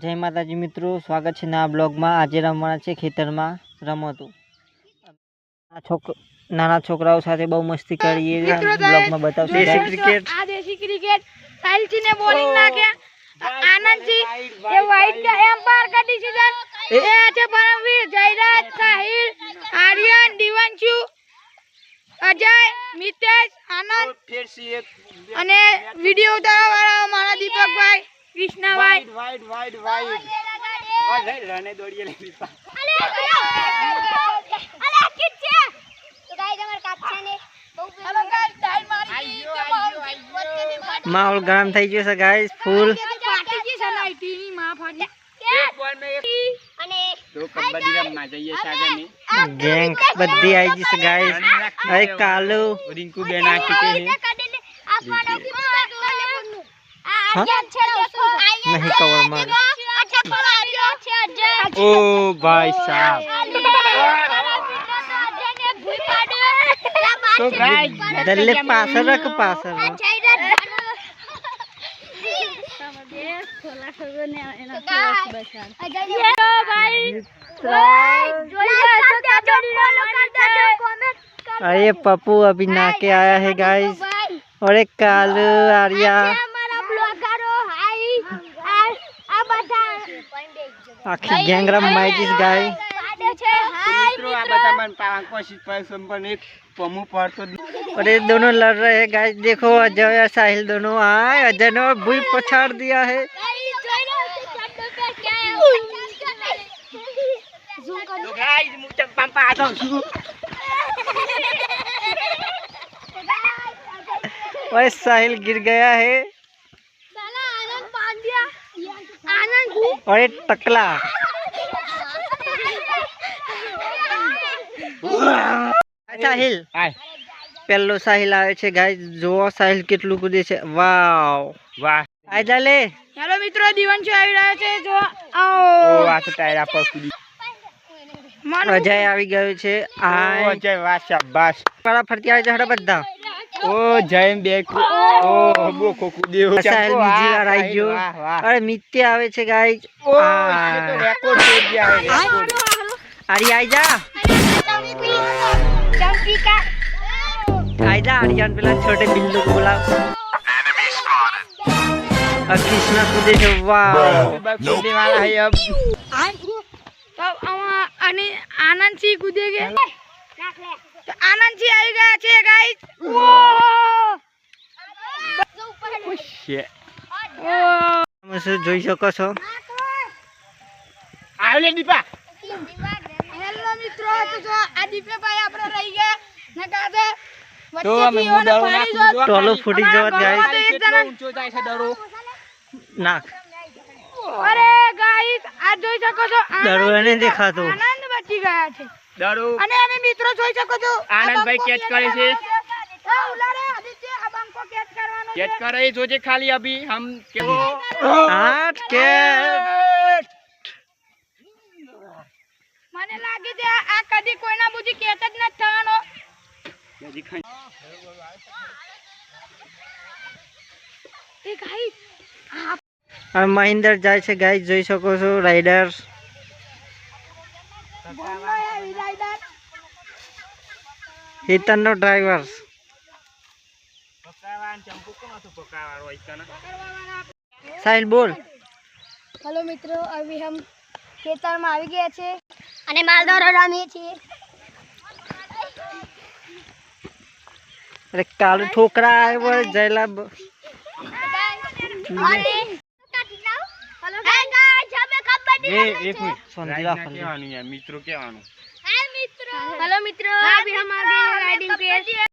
જય માતાજી મિત્રો સ્વાગત છે ના બ્લોગમાં. આજે રમવાના છે ખેતરમાં રમતો. છોક નાના છોકરાઓ સાથે બહુ મસ્તી કરીએ બ્લોગમાં બતાવશે દેશી ક્રિકેટ આ દેશી ક્રિકેટ. સાહિલજી ને બોલિંગ નાખ્યા આનંદજી એ વાઇટ એમ્પાયર કા ડિસિઝન એ છે પરમવીર જયરાજ સાહિલ આર્યન દિવાંશુ અજય મિતેશ આનંદ અને વીડિયો ઉતારવા વાળા મારા દીપકભાઈ. કૃષ્ણાભાઈ હેલો ગાઈસ ટાઈમ મારી ગઈ કે મારું વચ્ચેથી ફાટી માહોલ ગરમ થઈ ગયો છે ગાઈસ ફૂલ. ફાટી ગઈ છે નાઈટીની માં ફાટી ગેંગ બધી આવી ગઈ છે ગાઈસ. અરે કાલુ. રિંકુ બેન આ કે હા? નહીં नहीं कवर मार। ओ भाई साहब। तो दल्ले पास रख पास रख। अरे पप्पू अभी नाके आया है गाइस और एक कालू आर्या। આખી ગેંગ રમાઈ ગઈ છે ગાય મિત્રો આ બધા મને પાંચ પછી પૈસા પણ એક પમુ પડતો જ નહીં. और ये दोनों लड़ रहे हैं गाइस देखो अजय और साहिल दोनों आए अजय ने भूई पछाड़ दिया है તો ગાઈસ હું ચંપા પાછો છું और साहिल गिर गया है અરે ટકલા. સાહિલ. પહેલો સાહિલ આવે છે ગાય જોવો સાહિલ કેટલું કૂદે છે. વાવ. વાહ. આયદા લે ચાલો મિત્રો દીવાન આવી રહ્યો છે. જો આવો. આ તો ટાયરા પર કૂદી. અજય આવી ગયો છે. આ અજય વાહ શાબાશ. પરા ફરતી આવે છે હડા બધા. ઓ જય બેક ઓ અરે મિત્ય આવે છે ગાઈસ ઓ આઈ જા. આઈ જા અરિયાન પેલા છોટે બિલ્લુ કો બોલાવ કૃષ્ણ કુદે છે વાવ કુદે વાળા હે અબ. તો આવી ગાઈસ Shit. તમે શું જોઈ શકો છો? આવલે દીપા. હેલો મિત્રો તો જો આ દીપેભાઈ આપણે રહી ગયા. નકા છે તો અમે પાડી નાખું ટોલો ફૂટી જવા ગાઈસ કેટલો ઊંચો જાય છે ડરો. નાખ. અરે ગાઈસ આ જોઈ શકો છો આનંદ દેખાતો. આનંદ બચી ગયા છે. દડો અને અમે મિત્રો જોઈ શકો છો આ આનંદભાઈ બંકો catch કરે છે. એ ઉલારે આદિત્ય આ બંકો catch કરવાનો છે. કેચ કરે જોજે ખાલી અભી હમ કે આઠ કે. મને લાગે છે આ આ કદી કોઈના બુજી કેચ જ નથી થવાનો. એ ગાઈસ હવે મહિન્દર જાય છે ગાઈસ જોઈ શકો છો રાઈડર બોમ્બે આવી રાઈડર હિતનનો ડ્રાઈવર સાહિલ બોલ. હેલો મિત્રો અભી હમ ખેતરમાં આવી ગયા છે અને માલદોર રમીએ છીએ. અરે કાળુ ઠોકરા આવ્યો જયલાબ મિત્રો કેવાનું गाइस हमें कबड्डी એ એક મિનિટ સંધીલા રાઈડના ફરી. કહેવાનું યાર મિત્રો કહેવાનું हेलो मित्रों अभी हम आ गए राइडिंग पे